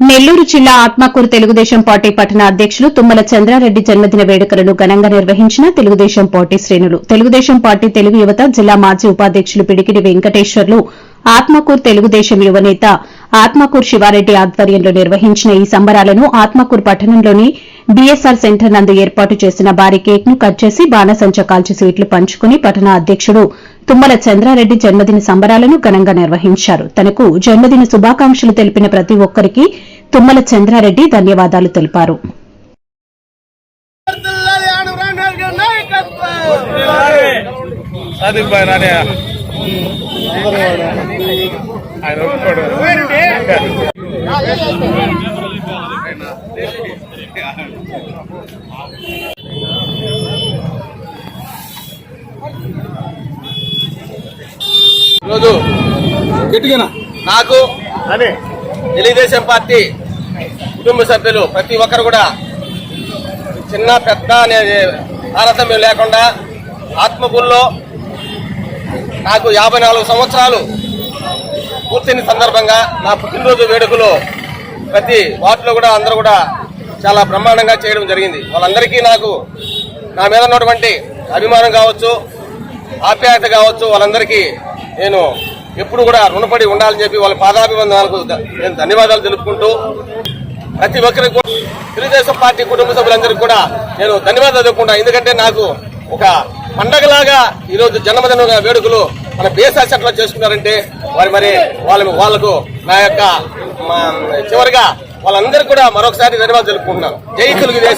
నెల్లూరు జిల్లా ఆత్మకూరు తెలుగుదేశం పార్టీ పట్టణ అధ్యకులు తుమ్మల చంద్రారెడ్డి జన్మదిన వేడుకలను ఘనంగా నిర్వహించిన తెలుగుదేశం పార్టీ శ్రేణులు. తెలుగుదేశం పార్టీ తెలుగు యువత జిల్లా మాజీ ఉపాధ్యకులు పిడికిడి వెంకటేశ్వర్లు ఆత్మకూరు తెలుగుదేశం యువనేత ఆత్మకూరు శివారెడ్డి ఆధ్వర్యంలో నిర్వహించిన ఈ సంబరాలను ఆత్మకూరు పట్టణంలోని బీఎస్ఆర్ సెంటర్ నందు ఏర్పాటు చేసిన భారీ కేక్ను కట్ చేసి బాణసంచ కాల్చి స్వీట్లు పంచుకుని పట్టణ అధ్యకుడు తుమ్మల చంద్రారెడ్డి జన్మదిన సంబరాలను ఘనంగా నిర్వహించారు. తనకు జన్మదిన శుభాకాంక్షలు తెలిపిన ప్రతి ఒక్కరికి తుమ్మల చంద్రారెడ్డి ధన్యవాదాలు తెలిపారు. భాయ్ ఆయన ఒప్పుకోడు ఈరోజు గట్టిగా నాకు తెలుగుదేశం పార్టీ కుటుంబ సభ్యులు ప్రతి ఒక్కరు కూడా చిన్న పెద్ద అనే తారతమ్యం లేకుండా ఆత్మకూరులో నాకు యాభై నాలుగు సంవత్సరాలు పూర్తయిన సందర్భంగా నా పుట్టినరోజు వేడుకలో ప్రతి వార్డులో కూడా అందరూ కూడా చాలా బ్రహ్మాండంగా చేయడం జరిగింది. వాళ్ళందరికీ నాకు నా మీద ఉన్నటువంటి అభిమానం కావచ్చు ఆప్యాయత కావచ్చు వాళ్ళందరికీ నేను ఎప్పుడు కూడా రుణపడి ఉండాలని చెప్పి వాళ్ళ పాదాభివందనాలకు నేను ధన్యవాదాలు తెలుపుకుంటూ ప్రతి ఒక్కరికి తెలుగుదేశం పార్టీ కుటుంబ సభ్యులందరికీ కూడా నేను ధన్యవాదాలు తెలుపుకుంటా. ఎందుకంటే నాకు ఒక పండగలాగా ఈరోజు జన్మదిన వేడుకలు మన బీఎస్ఆర్ ఎట్లా చేసుకున్నారంటే వారి మరి వాళ్ళ వాళ్ళకు నా యొక్క చివరిగా వాళ్ళందరికీ కూడా మరొకసారి ధన్యవాదాలు తెలుపుకుంటున్నాను. జై తెలుగుదేశం